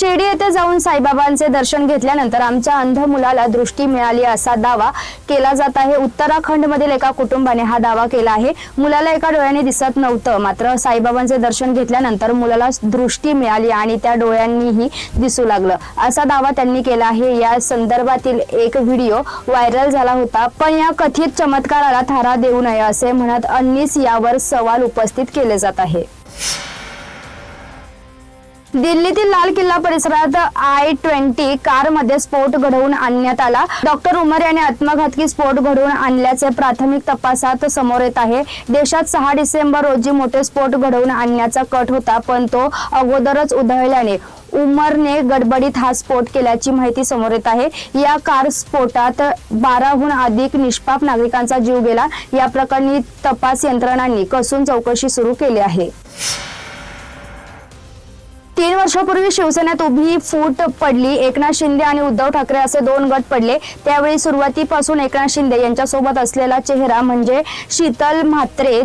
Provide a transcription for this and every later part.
शिर्डी येथे जाऊन साईबाबांचे दर्शन घेतल्यानंतर आमच्या अंध मुलाला दृष्टी मिळाली असा दावा केला जात आहे. उत्तराखंड मधील एका कुटुंबाने हा दावा केला आहे. मुलाला एका डोळ्याने दिसत नव्हतं. मात्र साईबाबांचे दर्शन घेतल्यानंतर मुलाला दृष्टी मिळाली आणि त्या डोळ्यांनीही दिसू लागलं. असा दावा त्यांनी केला आहे. या संदर्भातील एक व्हिडिओ व्हायरल झाला होता. पण या कथित चमत्काराला थारा देऊ नये असे म्हणत अन्नीस यावर सवाल उपस्थित केले जात आहे. दिल्लीतील लाल किल्ला परिसरात आय ट्वेंटी कारमध्ये स्फोट घडवून आणण्यात आला. डॉक्टर उमर यांनी आत्मघातकी स्फोट घडवून आणल्याचे प्राथमिक तपासात समोर येत आहे. देशात सहा डिसेंबर रोजी मोठे स्फोट घडवून आणण्याचा कट होता पण तो अगोदरच उधळल्याने उमरने गडबडीत हा स्फोट केल्याची माहिती समोर येत आहे. या कार स्फोटात बाराहून अधिक निष्पाप नागरिकांचा जीव गेला. या प्रकरणी तपास यंत्रणांनी कसून चौकशी सुरू केली आहे. तीन वर्षापूर्वी शिवसेनेत उभी फूट पडली. एकनाथ शिंदे आणि उद्धव ठाकरे असे दोन गट पडले. त्यावेळी सुरुवातीपासून एकनाथ शिंदे यांच्यासोबत असलेला चेहरा म्हणजे शीतल म्हात्रे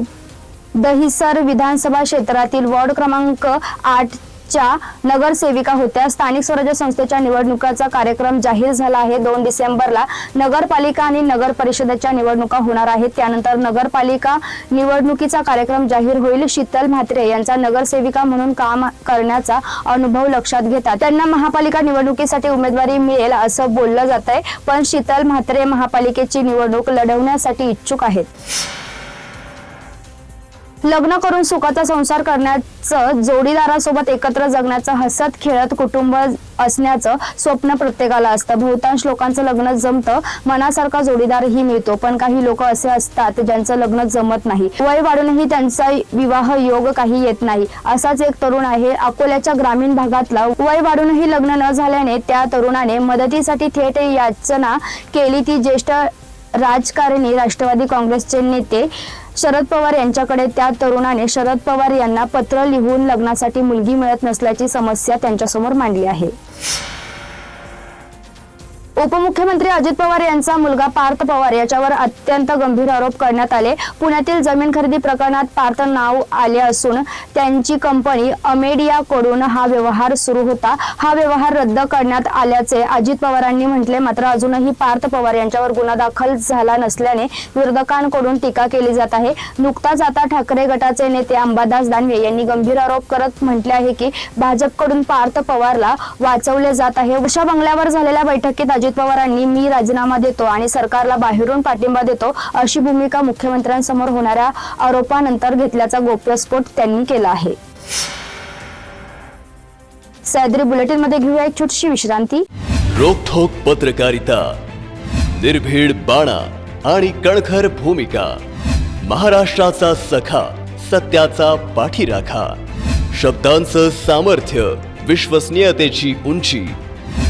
दहिसर विधानसभा क्षेत्रातील वॉर्ड क्रमांक आठ च्या नगरसेविका होत्या. स्थानिक स्वराज्य संस्थेच्या निवडणुकाचा कार्यक्रम जाहीर झाला आहे. दोन डिसेंबरला नगरपालिका आणि नगर परिषदेच्या निवडणुका होणार आहेत. त्यानंतर नगरपालिका निवडणुकीचा कार्यक्रम जाहीर होईल. शीतल म्हात्रे यांचा नगरसेविका म्हणून काम करण्याचा अनुभव लक्षात घेता. त्यांना महापालिका निवडणुकीसाठी उमेदवारी मिळेल असं बोललं जात आहे पण शीतल म्हात्रे महापालिकेची निवडणूक लढवण्यासाठी इच्छुक आहेत. लग्न करून सुखाचा संसार करण्याचं जोडीदारासोबत एकत्र जगण्याचं हसत खेळत कुटुंब असण्याचं स्वप्न प्रत्येकाला असतं. बहुतांश लोकांचं लग्न जमतं. मनासारखा जोडीदारही मिळतो. पण काही लोक असे असतात ज्यांचं लग्न जमत नाही. वय वाढूनही त्यांचा विवाह योग काही येत नाही. असाच एक तरुण आहे. अकोल्याच्या ग्रामीण भागातला. वय वाढूनही लग्न न झाल्याने त्या तरुणाने मदतीसाठी थेट याचना केली. ती ज्येष्ठ राजकारणी राष्ट्रवादी काँग्रेसचे नेते शरद पवार यांच्याकडे त्या तरुणाने शरद पवार यांना पत्र लिहून लग्नासाठी मुलगी मिळत नसल्याची समस्या त्यांच्यासमोर मांडली आहे. उपमुख्यमंत्री अजित पवार यांचा मुलगा पार्थ पवार याच्यावर अत्यंत गंभीर आरोप करण्यात आले. पुण्यातील जमीन खरेदी प्रकरणात पार्थ नाव आले असून त्यांची कंपनी अमेडिया कडून हा व्यवहार सुरू होता. हा व्यवहार रद्द करण्यात आल्याचे अजित पवारांनी म्हटले. मात्र अजूनही पार्थ पवार यांच्यावर गुन्हा दाखल झाला नसल्याने विरोधकांकडून टीका केली जात आहे. नुकताच आता ठाकरे गटाचे नेते अंबादास दानवे यांनी गंभीर आरोप करत म्हटले आहे की भाजपकडून पार्थ पवारला वाचवले जात आहे. उषा बंगल्यावर झालेल्या बैठकीत अजित पवारांनी मी राजीनामा देतो आणि सरकारला बाहेरून पाठिंबा देतो अशी भूमिका मुख्यमंत्र्यांसमोर होणाऱ्या आरोपानंतर घेतल्याचा गोप्यस्फोट त्यांनी केला आहे. सह्याद्री बुलेटिनमध्ये घेऊया एक छोटीशी विश्रांती. रोखोक पत्रकारिता निर्भीड बाणा आणि कणखर भूमिका महाराष्ट्राचा सखा सत्याचा पाठीराखा शब्दांचं सामर्थ्य विश्वसनीयतेची उंची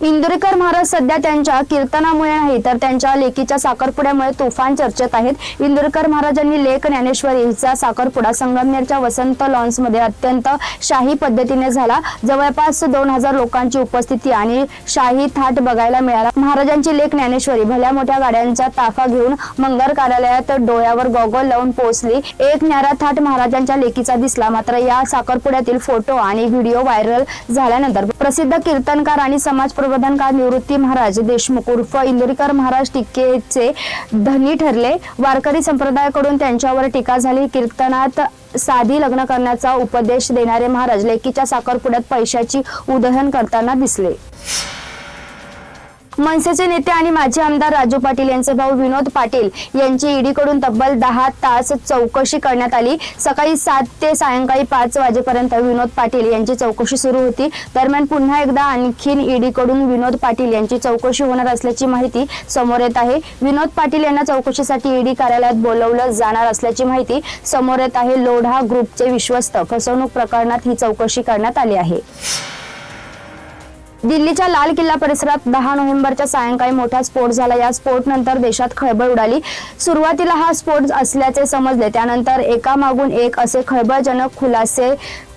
इंदुरीकर महाराज सध्या त्यांच्या कीर्तनामुळे नाही तर त्यांच्या लेखीच्या साखरपुड्यामुळे तुफान चर्चेत आहेत. इंदुरीकर महाराजांनी लेख ज्ञानेश्वरी हिचा साखरपुडा संगमनेरच्या वसंत लॉन्समध्ये अत्यंत शाही पद्धतीने झाला. जवळपास दोन हजार लोकांची उपस्थिती आणि शाही थाट बघायला मिळाला. महाराजांची लेख ज्ञानेश्वरी भल्या मोठ्या गाड्यांचा ताफा घेऊन मंगल कार्यालयात डोळ्यावर गॉगल लावून पोहोचली. एक न्यारा थाट महाराजांच्या लेखीचा दिसला मात्र या साखरपुड्यातील फोटो आणि व्हिडिओ व्हायरल झाल्यानंतर प्रसिद्ध कीर्तनकार आणि समाज प्रबोधनकार निवृत्ती महाराज देशमुख उर्फ इंदुरीकर महाराज टीकेचे धनी ठरले. वारकरी संप्रदायाकडून त्यांच्यावर टीका झाली. कीर्तनात साधी लग्न करण्याचा उपदेश देणारे महाराज लेकीच्या साखरपुड्यात पैशाची उदहन करताना दिसले. मनसेचे नेते आणि माजी आमदार राजू पाटील यांचे भाऊ विनोद पाटील यांची ईडीकडून तब्बल दहा तास चौकशी करण्यात आली. सकाळी सात ते सायंकाळी पाच वाजेपर्यंत विनोद पाटील यांची चौकशी सुरू होती. दरम्यान पुन्हा एकदा आणखीन ईडीकडून विनोद पाटील यांची चौकशी होणार असल्याची माहिती समोर येत आहे. विनोद पाटील यांना चौकशीसाठी ईडी कार्यालयात बोलवलं जाणार असल्याची माहिती समोर येत आहे. लोढा ग्रुपचे विश्वस्त फसवणूक प्रकरणात ही चौकशी करण्यात आली आहे. दिल्लीच्या लाल किल्ला परिसरात दहा नोव्हेंबरच्या सायंकाळी मोठा स्फोट झाला. या स्फोट नंतर देशात खळबळ उडाली. सुरुवातीला हा स्फोट असल्याचे समजले. त्यानंतर एकामागून एक असे खळबळजनक खुलासे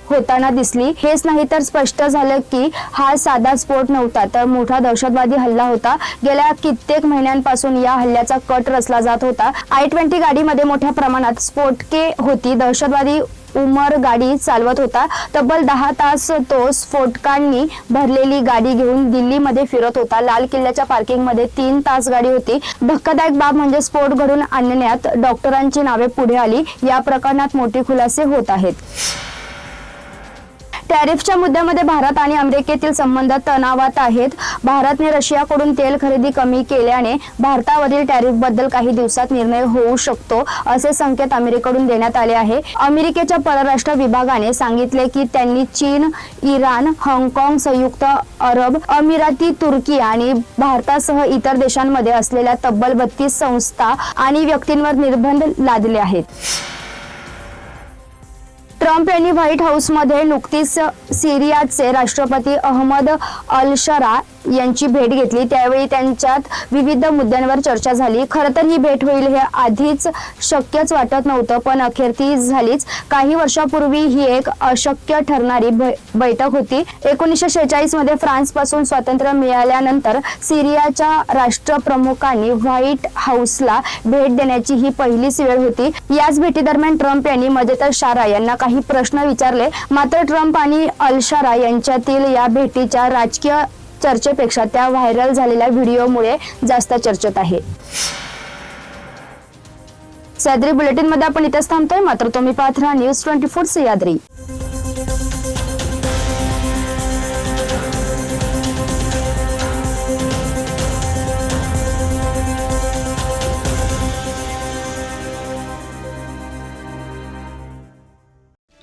होताना दिसली. हेच नाही तर स्पष्ट झालं की हा साधा स्फोट नव्हता तर मोठा दहशतवादी हल्ला होता. गेल्या कित्येक महिन्यांपासून या हल्ल्याचा कट रचला जात होता. आय ट्वेंटी गाडीमध्ये मोठ्या प्रमाणात स्फोटके होती. दहशतवादी उमर गाडी चालवत होता. तब्बल दहा तास तो स्फोटकांनी भरलेली गाडी घेऊन दिल्लीमध्ये फिरत होता. लाल किल्ल्याच्या पार्किंगमध्ये तीन तास गाडी होती. धक्कादायक बाब म्हणजे स्फोट घडून आणण्यात डॉक्टरांची नावे पुढे आली. या प्रकरणात मोठे खुलासे होत आहेत. टॅरिफच्या मुद्द्यामध्ये भारत आणि अमेरिकेतील संबंध तणावात आहेत. भारतने रशियाकडून तेल खरेदी कमी केल्याने भारतावरील टॅरिफबद्दल काही दिवसात निर्णय होऊ शकतो असे संकेत अमेरिकेकडून देण्यात आले आहे. अमेरिकेच्या परराष्ट्र विभागाने सांगितले की त्यांनी चीन इराण हाँगकाँग संयुक्त अरब अमिराती तुर्की आणि भारतासह इतर देशांमध्ये असलेल्या तब्बल बत्तीस संस्था आणि व्यक्तींवर निर्बंध लादले आहेत. ट्रम्प यांनी व्हाईट हाऊसमध्ये नुकतीच सिरियाचे राष्ट्रपती अहमद अल शरा यांची भेट घेतली. त्यावेळी त्यांच्यात विविध मुद्द्यांवर चर्चा झाली. खरं तर ही भेट होईल हे आधीच शक्यच वाटत नव्हतं पण अखेर ती झालीच. काही वर्षापूर्वी ही एक अशक्य ठरणारी बै- बैठक होती. एकोणीसशे शेहेचाळीसमध्ये फ्रान्सपासून स्वातंत्र्य मिळाल्यानंतर सिरियाच्या राष्ट्रप्रमुखांनी व्हाईट हाऊसला भेट देण्याची ही पहिलीच वेळ होती. याच भेटीदरम्यान ट्रम्प यांनी मजेतर शारा यांना काही प्रश्न विचारले. मात्र ट्रम्प आणि अलशारा यांच्यातील या भेटीच्या राजकीय चर्चेपेक्षा त्या व्हायरल झालेल्या व्हिडिओमुळे जास्त चर्चेत आहे. सह्याद्री बुलेटिनमध्ये आपण इथेच थांबतोय. मात्र तुम्ही पाहत राहा न्यूज ट्वेंटी फोर सह्याद्री